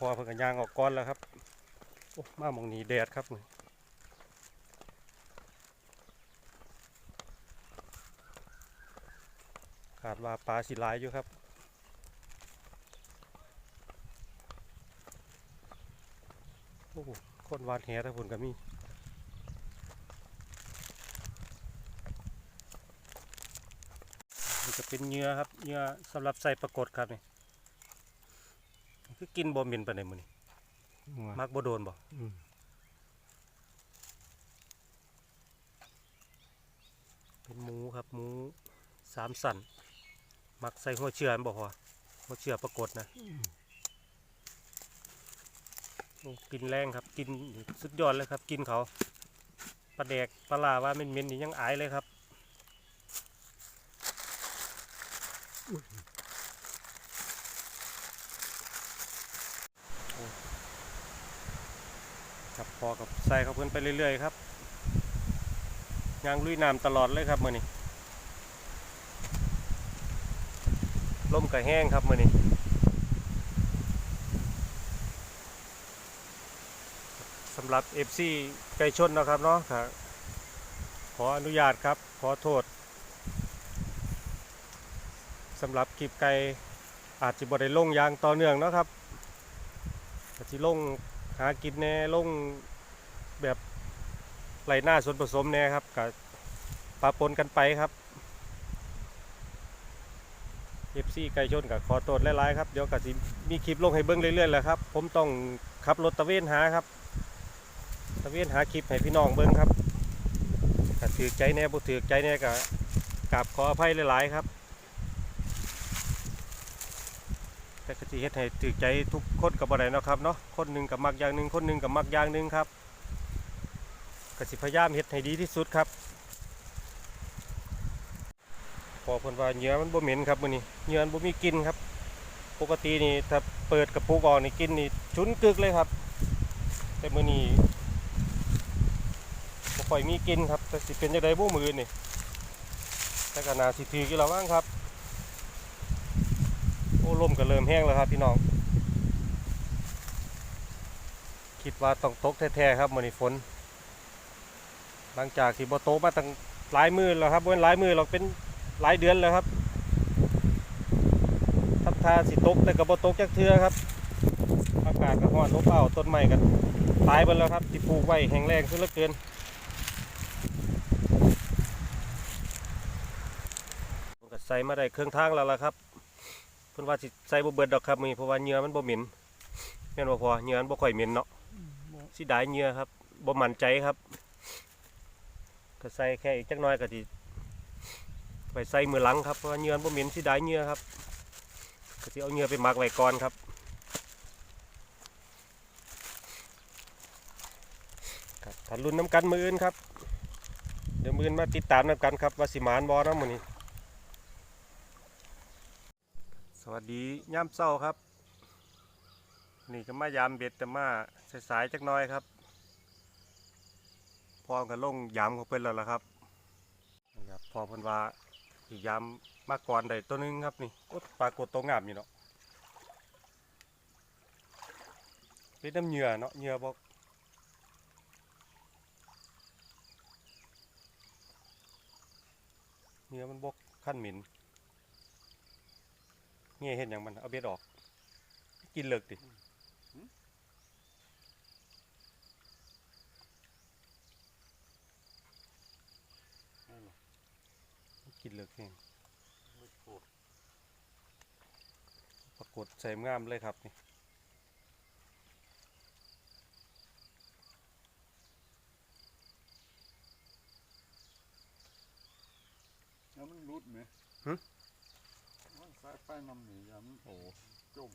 พอเพิ่งกันยางออกก้อนแล้วครับโอ้มาหมองนี้แดดครับนี่ขาดว่าปลาสิลายอยู่ครับโอ้โหคนวานแหทั้งผลก็มีนี่จะเป็นเหงื่อครับเหงื่อสำหรับใส่ปรากฏครับนี่ คือกินบ่เหม็นปานใดมื้อนี้มักบ่โดนบ่อืมเป็นหมูครับหมูสามสันมักใส่หัวเชื่อมันบอกว่าหัวเชื่อปรากฏนะโอ้กินแรงครับ กินสุดยอดเลยครับ กินเขาปลาแดกปลาลาว่าเม็นๆนี่ยังอายเลยครับ ครับ พอกับใส่เขาเพิ่นไปเรื่อยๆครับยางลุยน้ำตลอดเลยครับมื่อนี้ลมก็แห้งครับมื่อนี้สำหรับ FC ไก่ชนนะครับเนาะครับขออนุญาตครับ ขอโทษสำหรับคลิปไก่อาจจะบ่ได้ลงยางต่อเนื่องนะครับอาจจะลงหากินแน่ลง แบบไรหน้าส่วนผสมแหน่ครับกับปะปนกันไปครับเอฟซีไก่ชนกับขอโทษหลายๆครับเดี๋ยวกับมีคลิปลงให้เบิ้งเรื่อยๆแหละครับ ผมต้องขับรถตะเวนหาครับ ตะเวนหาคลิปให้พี่น้องเบิ้งครับถ้าถือใจแน่บ่ถือใจแน่กับกราบขออภัยหลายๆครับ แต่ก็สิเฮ็ดให้ถือใจทุกคนกับบ่ได้นะครับเนาะคนหนึ่งกับมักอย่างหนึ่งคนหนึ่งกับมักอย่างหนึ่งครับ ก็สิพยายามเฮ็ดให้ดีที่สุดครับ พอเพิ่นว่าเหงื่อมันบ่เหม็นครับมื้อนี้เหงื่อมันบ่มีกลิ่นครับ ปกตินี่ถ้าเปิดกระปุกออกนี่กลิ่นนี่ฉุนกึกเลยครับ แต่มื้อนี้บ่ค่อยมีกลิ่นครับแต่สิเป็นจังได๋บ่มื้อนี่แต่ก็น่าสิถืออยู่แล้วมั้งครับโอ้ลมก็เริ่มแห้งแล้วครับพี่น้อง คิดว่าต้องตกแท้ๆครับมื้อนี้ฝน หลังจากที่บ่ตกมาตั้งหลายมื้อแล้วครับบ่แม่นหลายมื้อหรอกเป็นหลายเดือนแล้วครับทับทาสิตกแต่ก็บ่ตกจักเทื่อครับอากาศก็ร้อนอบอ้าวต้นไม้ก็ตายเบิดแล้วครับที่ปลูกไว้แห้งแล้งซะเหลือเกินผมก็ใส่มาได้ครึ่งทางแล้วล่ะครับเพิ่นว่าสิใส่บ่เบิดดอกครับมีเพราะว่าเหงื่อมันบ่เหม็นแม่นบ่พอเหงื่อมันบ่ค่อยเหม็นเนาะสิได้เหงื่อครับบ่มั่นใจครับ ก็ใส่แค่อีกจักน่อยก็สิไปใส่มือหลังครับเพราะว่าเหงื่อมันบ่เหม็นสิได้เหงื่อครับก็สิเอาเหงื่อไปหมักไว้ก่อนครับครับถ้าลุ้นน้ำกันมืออื่นครับ เดี๋ยวมืออื่นมาติดตามน้ำกันครับว่าสิหมานบ่นาะมื้อนี้ สวัสดีย่ำเศร้าครับ นี่ก็มายามเบ็ดแต่มาสายๆจักหน้อยครับ พร้อมกันลงยามของเพิ่นแล้วล่ะครับนะครับพอเพิ่นว่าอีกยามมาก่อนได้ตัวนึงครับนี่โอ๊ปลากดตัวงามอยู่เนาะเป็นน้ำเหยื่อเนาะเหยื่อบอกเหยื่อมันบกขั้นหมินเงี้ยเห็นอย่างมันเอาเบ็ดออก กินเลิกดิ กินเลิกเองปรากฏใส่งามเลยครับนี่แล้วมันรุดไหมมันสายไฟนำหนียามันโอ้จม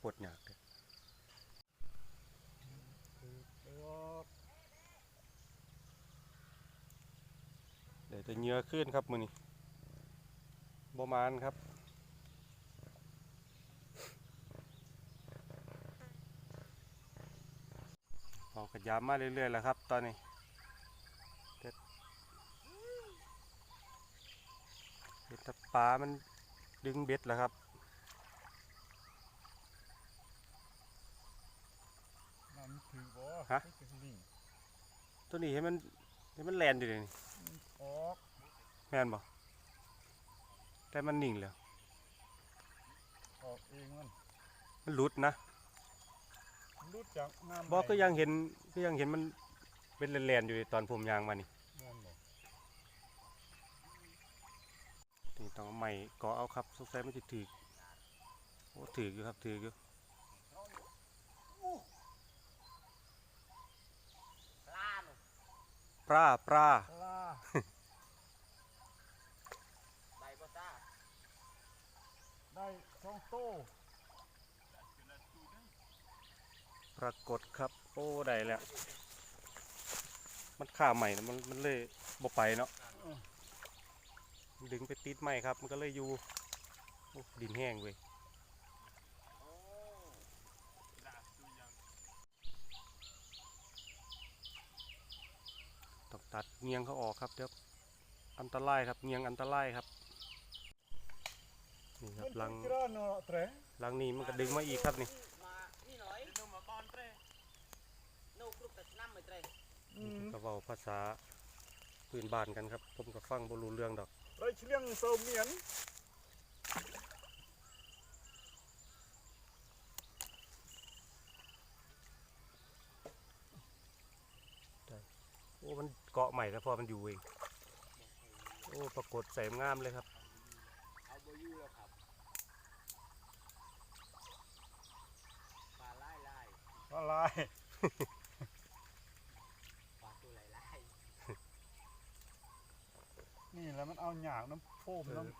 ปวดหยากเลย เดี๋ยวจะเหงือขึ้นครับมือนี้บมานครับเอาขยามมาเรื่อยๆแล้วครับ ตอนนี้เด็ดเบ็ดถ้าปลามันดึงเบ็ดแล้วครับน้ำถือบ่ฮะคือจังลิงตัวนี้ให้มันให้มันแลนอยู่เลยนี่ ออกแม่นบ่แต่มันนิ่งแล้ว ออกเองมันมันหลุดนะรู้จักน้ำบอกก็ยังเห็นก็ยังเห็นมันเป็นแลนๆอยู่เลยตอนผมยางมานี่แม่นบ่นี่ต้องเอาใหม่ก่อเอาครับสงสัยมันจะถือโอ้ถืออยู่ครับถืออยู่ปลาปลา ปลา ใบบ่ซ่าได้สองโตปรากฏครับ โอ้ได้แล้ว มันข่าใหม่นะมันมันเลยบ่ไปเนาะดึงไปติดใหม่ครับ มันก็เลยอยู่โอ้ดินแห้งเว้ย ต้องตัดเงียงเขาออกครับเดี๋ยวอันตรายครับเงียงอันตรายครับนี่ครับลังมันกระเนาะแตรลังนี้มันก็ดึงมาอีกครับนี่มานี่หน่อยนูมาบอนเตรนูกรุกแต่น้ำไม่เตรอืมก็เว้าภาษาพื้นบ้านกันครับ ผมก็ฟังบ่รู้เรื่องดอกไรเชียงเซาเมียน โอ้มันเกาะ ใหม่แล้วพอมันอยู่เอง โอ้ ปรากฏใส่งามเลยครับ เอาโบอยูแล้วครับปลาไล่ไล่ละลายปลาตัวไหลไล่นี่แหล้วมันเอาหยากน้ำโฟมน้ำ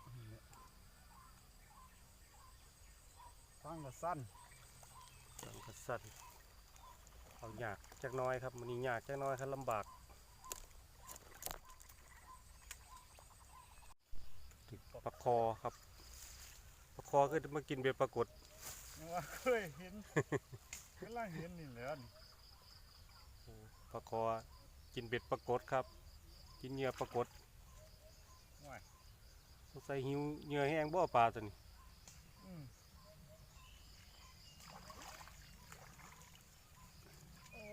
ฟังกระสั้นลังกระสั้นเอาหยากจักหน้อยครับมันนี่หยากจักหน้อยครับลำบากถึง ปลาคอครับปลาคอก็มากินเบ็ดปรากฏยังว่าเคยเห็นเวลาเห็นนี่แหละนี่ปลาคอกินเบ็ดปรากฏครับ กินเหยื่อปรากฏว้ายสงสัยหิวเหยื่อแห้งบ่ปลาตัวนี้อืมโอ้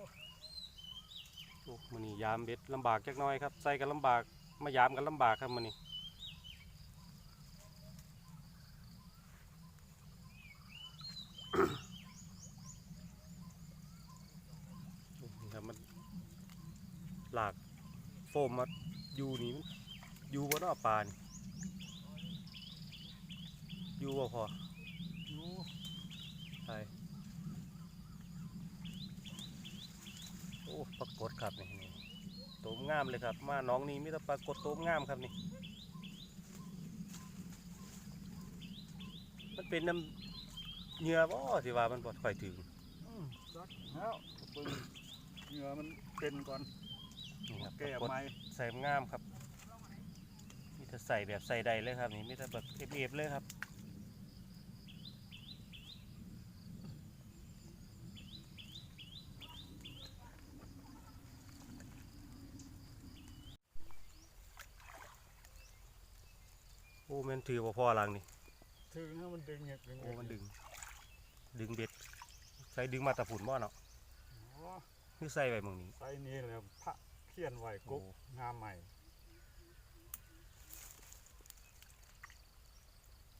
โอ้มันนี่ยามเบ็ดลำบากจักหน้อยครับใส่กันลำบากมายามกันลำบากครับมันนี่นี่ครับมันหลาก มมาอยู่นี่มันอยู่บนอ้อปานอยู่บ่พออยู่ใช่โอ้ปรากฏครับนี่นี่โตมงามเลยครับ มาน้องนี้มีแต่ปรากฏโตมงามครับนี่ มันเป็นน้ำเหงื่อบ่สิว่ามันบ่ค่อยถึง อืมจักแล้วปึงเหงื่อมันเป็นก่อน นี่ครับแก้ปรากฏไม้ใส่งามครับมีแต่ใส่แบบใส่ใดเลยครับนี่มีแต่แบบเอฟๆเลยครับโอ้แมันถือบ่พอหลังนี่ถึงให้มันดึงเงี้ยดึงโอ้มันดึง ดึงเบ็ดใส่ดึงมาแตะผุนบ่เนาะอ๋อคือใส่ไว้หมองนี้ใส่นี่แหล้วพระเขียนไว้กุ๊กโอ้งามใหม่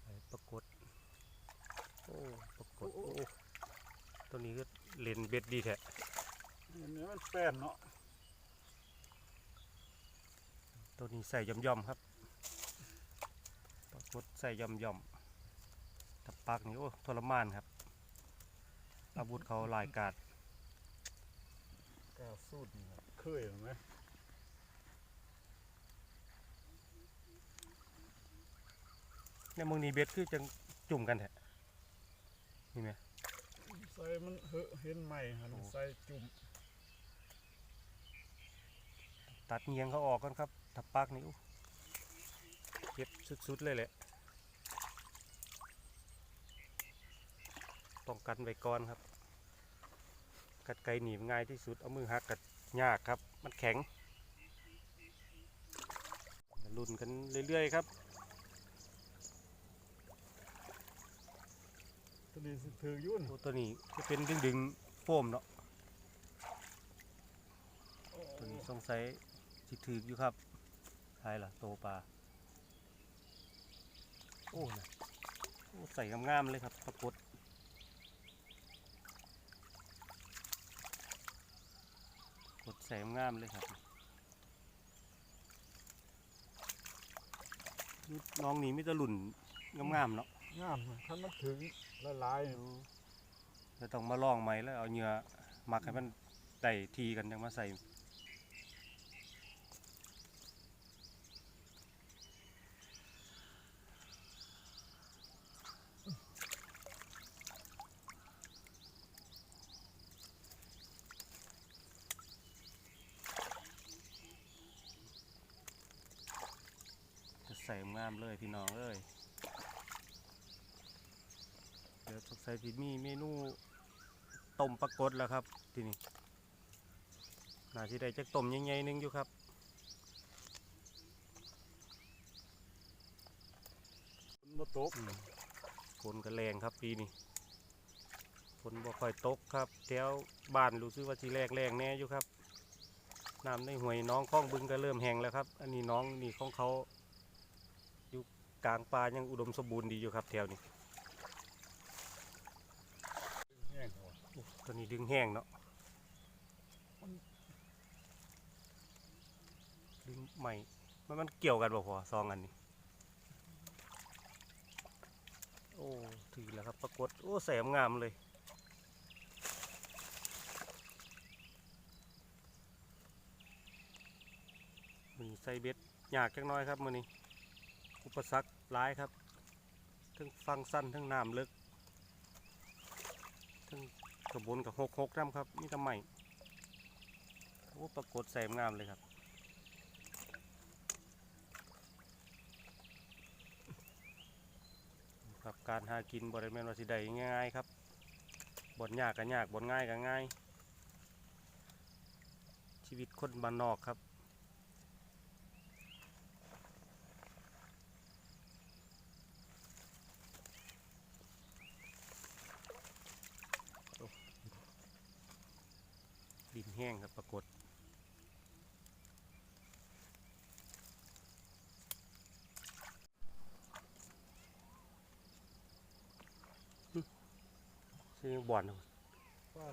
ใส่ปรากฏโอ้ปรากฏโอ้ตัวนี้ก็เล่นเบ็ดดีแท้อันนี้มันแป้นเนาะตัวนี้ใส่ย่อมย่อมๆครับปรากฏใส่ย่อมย่อมๆถ้าปักนี่โอ้ทรมานครับ อาวุธเขาหลายกาดก้าวสูดนี่ครับ เคยเห็นไหมเนี่ยมึงนี่เบ็ดคือจังจุ่มกันแท้นี่ไหมใส่มันเหอะเห็นใหม่หันโอ้ใส่จุ่ม ตัดเงียงเขาออกก่อนครับถ้าปักนี่อู้เก็บสุดๆเลยแหละป้องกันไว้ก่อนครับ กัดไก่หนีบง่ายที่สุด เอามือหักกัด ยากครับ มันแข็งรุนกันเรื่อยๆครับตัวนี้ถือยุ่นตัวนี้จะเป็นดึงดึงโฟมเนาะตัวนี้สงสัยจิถืออยู่ครับใช่ล่ะโตปลาโอ้นะใส่งามๆเลยครับปรากฏ ใส่งามๆเลยครับนี่น้องนี่มิตรหลุ่นงามๆเนาะงามถ้ามันถึงละลายนี่จะต้องมาลองไหมแล้วเอาเหงื่อหมักให้มันได้ทีกันยังมาใส่ ใส่งามเลยพี่น้องเอ้ยเดี๋ยวสงสัยที่มีเมนูต้มปลากดแล้วครับทีนี้น่าที่ได้จักต้มใหญ่ๆหนึงอยู่ครับมันบ่ตกอืมฝนก็แรงครับปีนี้ฝนบ่ค่อยตกครับแถวบ้านรู้สึกว่าสิแรงแรงๆแน่อยู่ครับน้ำในห้วยหน้องคลองบึงก็เริ่มแห้งแล้วครับ อันนี้น้องนี่ของเขาอยู่ กลางป่ายังอุดมสมบูรณ์ดีอยู่ครับแถวนี้ตัวนี้ดึงแห้งเนาะดึงใหม่มันมันเกี่ยวกันบ่พอซองอันนี้ โอ้ถือแล้วครับปรากฏโอ้แสมงามเลยมือใส่เบ็ดยากจักหน้อยครับมือนี้ อุปสรรคหลายครับ ทั้งฟังสั้นทั้งน้ำลึก ทั้งกระบวนกับหกหกน้ำครับนี่ทำไมโอ้ปรากฏแสมงามเลยครับครับการหากินบริเวณว่าสิได้ง่ายๆครับบนยากก็ยากบนง่ายก็ง่าย ชีวิตคนบ้านนอกครับ โอ้ดินแห้งครับปรากฏ ซื้อ บ่อนครับว่า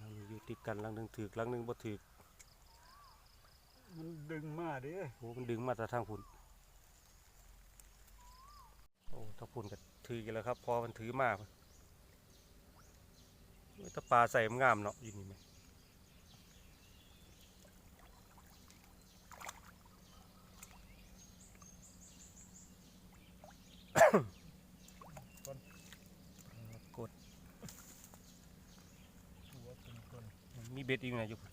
ลังหนึ่งอยู่ติดกันลังหนึ่งถือกลังหนึ่งบ่ถือกมันดึงมาเด้โอ้มันดึงมาแต่ทางพุ่นโอ้ถ้าพุ่นก็ถือกันแล้วครับ พอมันถือมาพุ่นโอ้ยแตะปลาใส่มันงามเนาะอยู่นี่ไหม กด หัวเป็นคน มีเบ็ ดอีกไงอยู่พุ่น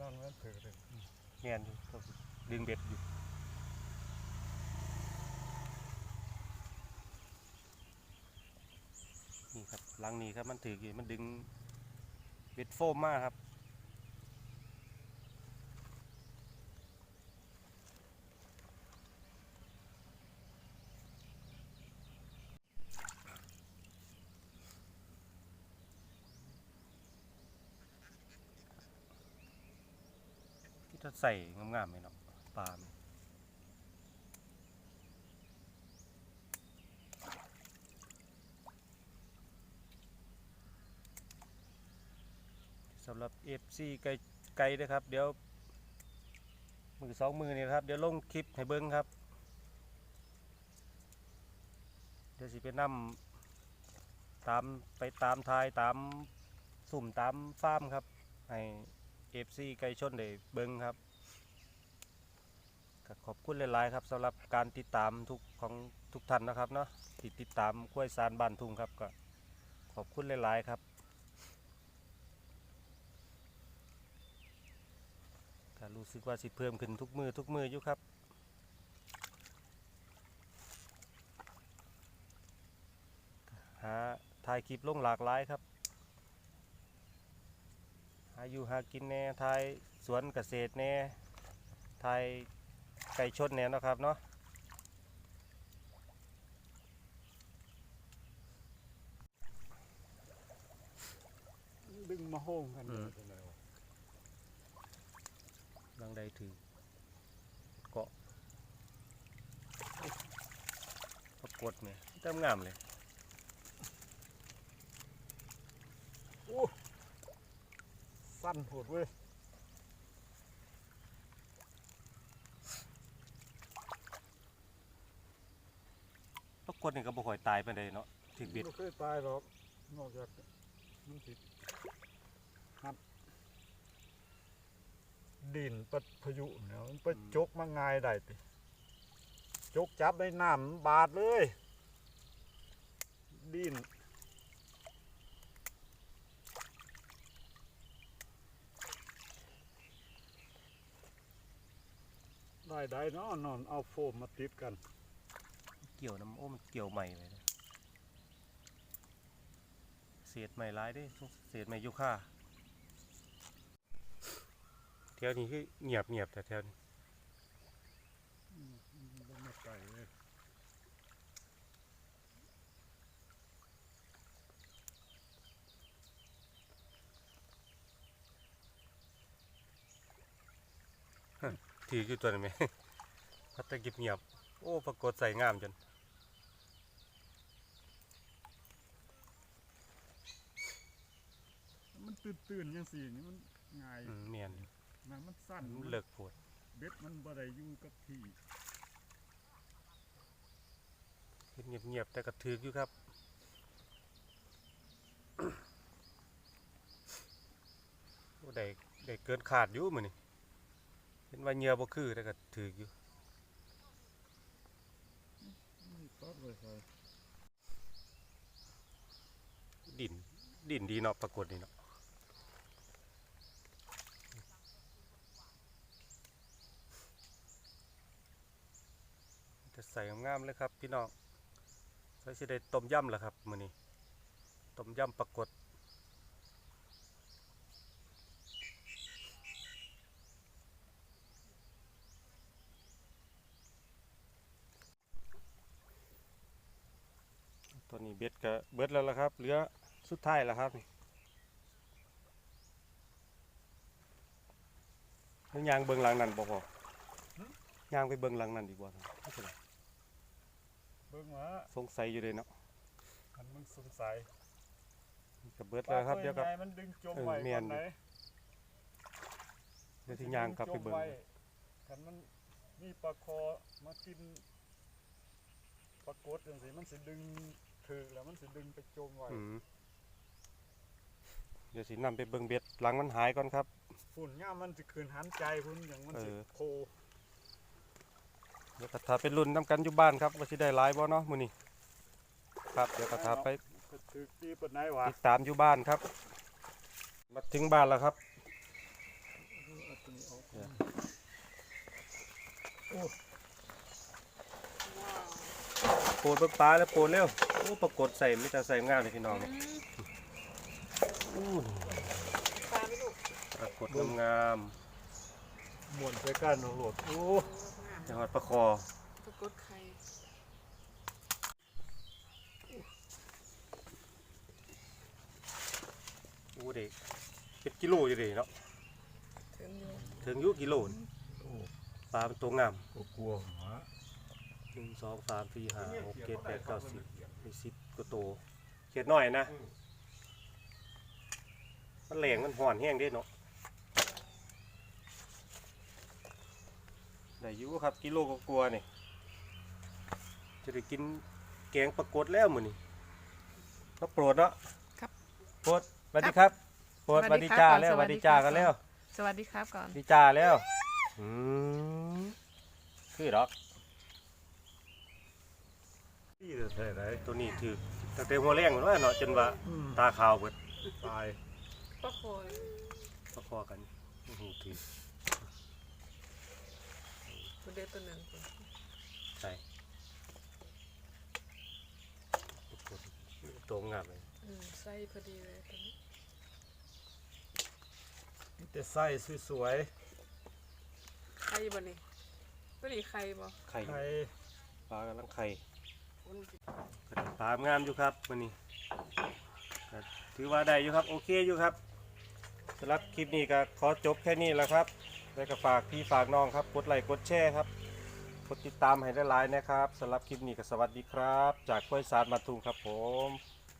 ตอนนั้นมันถือเลยแงนอยู่ครับดึงเบ็ดอยู่นี่ครับหลังนี้ครับมันถืออยู่มันดึงเบ็ดโฟมมากครับ ใส่งามๆไหมเนาะปลามสำหรับ FC ไกลไกลนะครับ เดี๋ยวมือสองมือนี่นะครับ เดี๋ยวลงคลิปให้เบิ้งครับ เดี๋ยวสิไปนำตามไปตามทายตามสุ่มตามฟาร์มครับให้ เอฟซีไก่ชนได้เบิ้งครับขอบคุณหลาย ๆ ครับสำหรับการติดตามทุกของทุกท่านนะครับเนาะติดติดตามกล้วยสารบ้านทุ่งครับก็ขอบคุณหลาย ๆ ครับก็รู้สึกว่าสิเพิ่มขึ้นทุกมือทุกมืออยู่ครับหาถ่ายคลิปลงหลากหลายครับ หาอยู่หากินแหน่ถ่ายสวนเกษตรแหน่ถ่ายไก่ชนแหน่เนาะครับเนาะดึงมาโฮงกันเลยเป็นไรวะลังใดถือเกาะปรากฏเนี่ยเต็มงามเลย สั้นโหดเว้ยปรากฏนี่ก็บ่ค่อยตายไปเลยเนาะถึกบิดไม่เคยตายหรอก นอกจากมันติดครับดินปัดพายุเนี่ยมันไปจกมาง่ายได้ติจกจับได้น้ำมันบาดเลย ดิน ได้ได้เนาะนอนเอาโฟมมาติดกัน เกี่ยวน้ำโอ้มันเกี่ยวใหม่เลยนะเศษใหม่ร้ายเด้เศษใหม่ยุค่าแถวนี้คือเงียบเงียบแต่แถวนี้บ่มาไก่เลย ถืออยู่ตัวนี้ไหมพัดแตะกิบเงียบ โอ้ ปรากฏใส่งามจน มันตื่นตื่นๆยังสี่นี่มันง่ายอืมเมียนมันมันสั้นมันเลิกปวดเบ็ดมันบ่ได้อยู่กับที่เฮ็ดเงียบเงียบๆแต่ก็ถืออยู่ครับโอ้ได้ได้เกินขาดอยู่มื้อนี้ เห็นว่าเหงื่อบ่คือแต่ก็ถืออยู่ดินดินดีเนาะปรากฏนี่เนาะจะใส่งามๆเลยครับ พี่น้องใส่สิได้ต้มยำแล้วครับมื้อนี้ต้มยำปรากฏตอนนี้ เบ็ดก็เบิดแล้วล่ะครับ เหลือสุดท้ายแล้วครับนี่แล้วยางเบิงหลังนั่นบ่พอยางไปเบิงหลังนั่นดีกว่าครับไม่เป็นไรเบิ่งว่าสงสัยอยู่เลยเนาะคันมึงสงสัยก็เบิดแล้วครับเดี๋ยวครับปลาตัวใหญ่มันดึงจมเออไว้เมียก่อนนไหนเดี๋ยวที่ยางกลับไปเบิงมันสิดึจมว้คันมันมีปลาคอมากินปลากดจังซี่มันสิดึง ถือแล้วมันสิดึงไปจมไว้อืมเดี๋ยวสินำไปเบิงเบ็ดหลังมันหายก่อนครับ ฝุ่นย่ามมันสิคืนหันใจพุ่นอย่างมันสิเออ โคเดี๋ยวก็ถ้าเป็นรุ่นนํกันอยู่บ้านครับว่าสิได้หลายบ่เนาะมื้อนี้ครับเดี๋ยวก็ถ้าไปก็ถือดีปานไหนวะติดตามอยู่บ้านครับ มาถึงบ้านแล้วครับ โปรดเบิกปลาแล้วโปรดเร็วโอ้ปรากฏใส่ไม่จะใส่งามเลยพี่น้องนี่อู้ปลาไม่ลูกปรากฏงามหมุนไปกันโหลดโอ้ๆจังหวัดประคอปรากฏไข่อู้เด็กเป็นกิโลอยู่เดิเนาะถึงอยู่ถึงอยุกิโลนี่ปลาเป็นตัวงามก็กลัวหมา หนึ่งสองสามสี่ห้าหกเจ็ดแปดเก้าสิบมีสิบก็โตวเขียดหน่อยนะ มันแหลงมันห่อนแห้งเด้เนาะได้อยู่ครับกิโลก็กลัวาๆนี่จะได้กินแกงปรากฏแล้วมื้อนี้ก็โปรดเนาะครับโปรดสวัสดีครับโปรดสสวัวัสสดีดีครับจ้าก่อนแล้วสสวัวัสสดีดีจ้าครับกันแล้ว สวัสดีครับก่อนสวัสดีจ้าแล้วอืมคือดอก ที่จะใช่ไรตัวนี้ถือตั้งแต่หัวแรงมันว่าเนาะจนว่าตาขาวเบิดตายปลาคอยประคอกันโอ้โหถือตัวเดียวตัวนึ่งคนใส่ตัวงงามเลยอืมไส้พอดีเลยตอนนี้แต่ไส้สวยๆไข่บ่นี่ตัวนี้ไข่บ่ไข่ปลากำลังไข่ ปลางามอยู่ครับวันนี้ถือว่าได้อยู่ครับโอเคอยู่ครับสำหรับคลิปนี้ก็ขอจบแค่นี้แล้วครับแล้วก็ฝากพี่ฝากน้องครับกดไลค์กดแชร์ครับกดติดตามให้ได้ไลน์นะครับสำหรับคลิปนี้ก็สวัสดีครับ จากกล้วยสารมาทุงครับผม